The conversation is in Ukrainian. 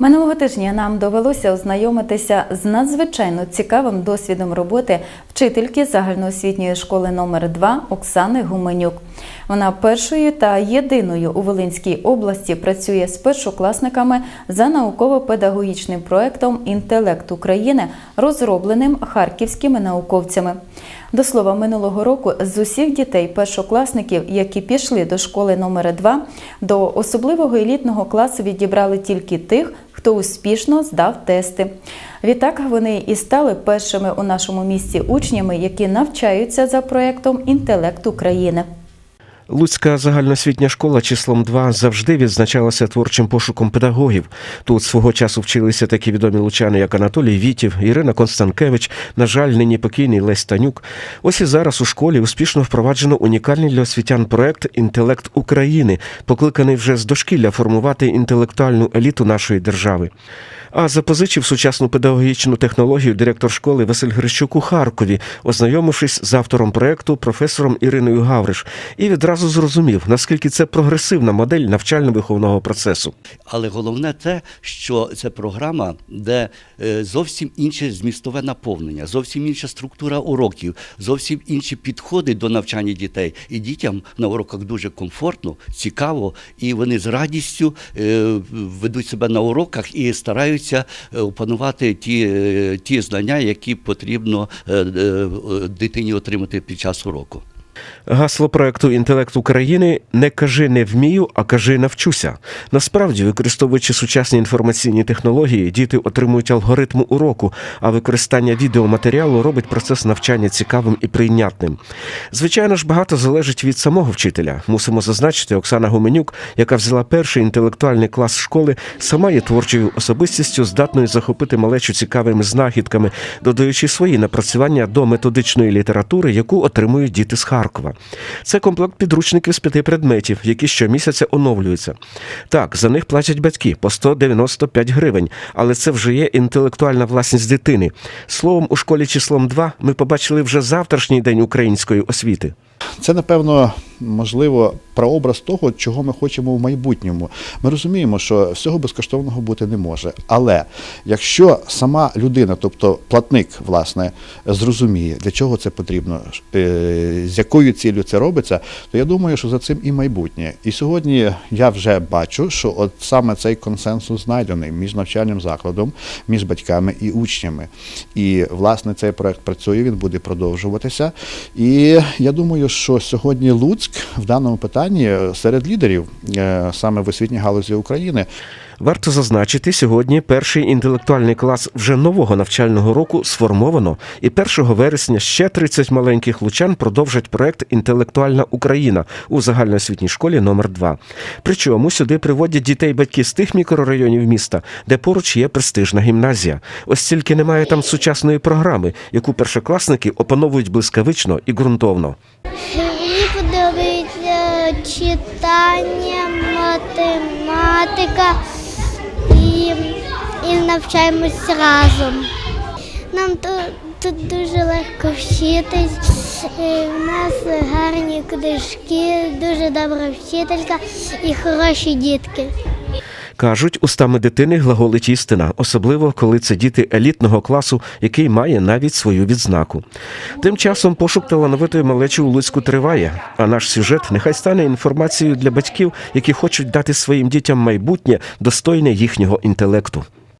Минулого тижня нам довелося ознайомитися з надзвичайно цікавим досвідом роботи вчительки загальноосвітньої школи номер 2 Оксани Гуменюк. Вона першою та єдиною у Волинській області працює з першокласниками за науково-педагогічним проектом Інтелект України, розробленим харківськими науковцями. До слова, минулого року з усіх дітей першокласників, які пішли до школи номер 2 до особливого елітного класу відібрали тільки тих, хто успішно здав тести. Відтак вони і стали першими у нашому місті учнями, які навчаються за проектом Інтелект України. Луцька загальноосвітня школа числом 2 завжди відзначалася творчим пошуком педагогів. Тут свого часу вчилися такі відомі лучани, як Анатолій Вітів, Ірина Констанкевич, на жаль, нині покійний Лесь Танюк. Ось і зараз у школі успішно впроваджено унікальний для освітян проект Інтелект України, покликаний вже з дошкілля формувати інтелектуальну еліту нашої держави. А запозичив сучасну педагогічну технологію директор школи Василь Грищук у Харкові, ознайомившись з автором проекту професором Іриною Гавриш, і відразу зрозумів, наскільки це прогресивна модель навчально-виховного процесу. Але головне те, що це програма, де е, зовсім інше змістове наповнення, зовсім інша структура уроків, зовсім інші підходи до навчання дітей. І дітям на уроках дуже комфортно, цікаво, і вони з радістю е, ведуть себе на уроках і стараються е, опанувати ті, ті знання, які потрібно дитині отримати під час уроку. Гасло проекту Інтелект України не кажи не вмію, а кажи навчуся. Насправді, використовуючи сучасні інформаційні технології, діти отримують алгоритм уроку, а використання відеоматеріалу робить процес навчання цікавим і прийнятним. Звичайно ж, багато залежить від самого вчителя. Мусимо зазначити, Оксана Гуменюк, яка взяла перший інтелектуальний клас школи, сама є творчою особистістю, здатною захопити малечу цікавими знахідками, додаючи свої напрацювання до методичної літератури, яку отримують діти з Харкова. Це комплект підручників з п'яти предметів, які щомісяця оновлюються. Так, за них платять батьки по 195 гривень, але це вже є інтелектуальна власність дитини. Словом, у школі числом 2 ми побачили вже завтрашній день української освіти. Це, напевно, можливо, прообраз того, чого ми хочемо в майбутньому. Ми розуміємо, що всього безкоштовного бути не може. Але якщо сама людина, тобто платник, власне, зрозуміє, для чого це потрібно, е, з якою цілею це робиться, то я думаю, що за цим і майбутнє. І сьогодні я вже бачу, що от саме цей консенсус знайдений між навчальним закладом, між батьками і учнями. І власне цей проект працює, він буде продовжуватися. І я думаю, що сьогодні Луцьк в даному питанні серед лідерів е, саме в освітній галузі України. Варто зазначити, сьогодні перший інтелектуальний клас вже нового навчального року сформовано, і 1 вересня ще 30 маленьких лучан продовжать проект Інтелектуальна Україна у загальноосвітній школі номер 2 Причому сюди приводять дітей батьки з тих мікрорайонів міста, де поруч є престижна гімназія. Ось тільки немає там сучасної програми, яку першокласники опановують блискавично і ґрунтовно. Мені подобається читання, математика і, і навчаємось разом. Нам тут, тут дуже легко вчитись. Е, У нас гарні книжки, дуже добра вчителька і хороші дітки. Кажуть, устами дитини глаголить істина, особливо коли це діти елітного класу, який має навіть свою відзнаку. Тим часом пошук талановитої малечі у Луцьку триває, а наш сюжет нехай стане інформацією для батьків, які хочуть дати своїм дітям майбутнє достойне їхнього інтелекту.